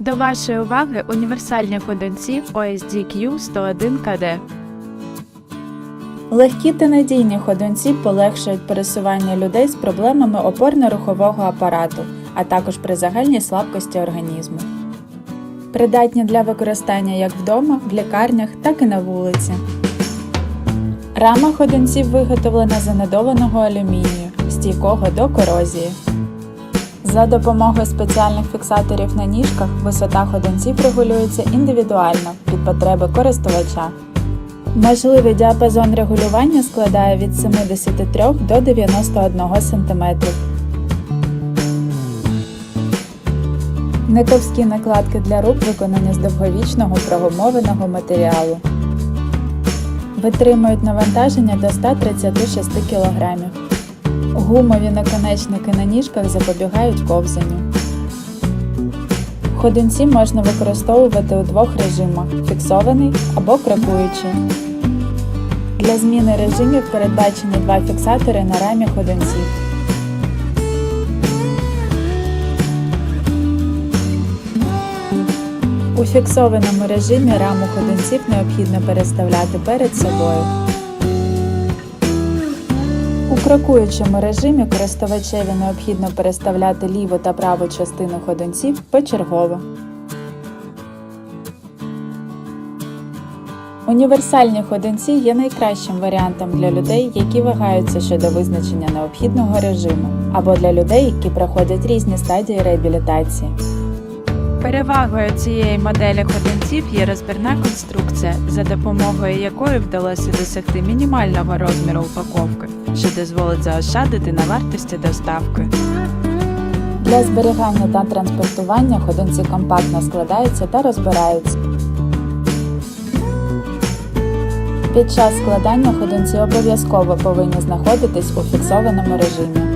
До вашої уваги універсальні ходунці OSDQ 101 КД. Легкі та надійні ходунці полегшують пересування людей з проблемами опорно-рухового апарату, а також при загальній слабкості організму. Придатні для використання як вдома, в лікарнях, так і на вулиці. Рама ходунців виготовлена з алюмінію, стійкого до корозії. За допомогою спеціальних фіксаторів на ніжках висота ходунців регулюється індивідуально під потреби користувача. Можливий діапазон регулювання складає від 73 до 91 см. Нетовські накладки для рук виконані з довговічного прогумованого матеріалу. Витримують навантаження до 136 кг. Гумові наконечники на ніжках запобігають ковзанню. Ходунці можна використовувати у двох режимах фіксований або крокуючий. Для зміни режимів передбачені два фіксатори на рамі ходунців. У фіксованому режимі раму ходунців необхідно переставляти перед собою. Крокуючому режимі користувачеві необхідно переставляти ліву та праву частину ходунців почергово. Універсальні ходунці є найкращим варіантом для людей, які вагаються щодо визначення необхідного режиму, або для людей, які проходять різні стадії реабілітації. Перевагою цієї моделі ходунців є розбірна конструкція, за допомогою якої вдалося досягти мінімального розміру упаковки, що дозволить заощадити на вартості доставки. Для зберігання та транспортування ходунці компактно складаються та розбираються. Під час складання ходунці обов'язково повинні знаходитись у фіксованому режимі.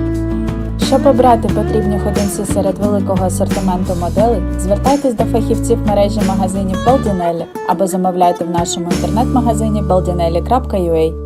Щоб обрати потрібні ходинці серед великого асортименту моделей, звертайтесь до фахівців мережі магазинів Baldinelli або замовляйте в нашому інтернет-магазині baldinelli.ua.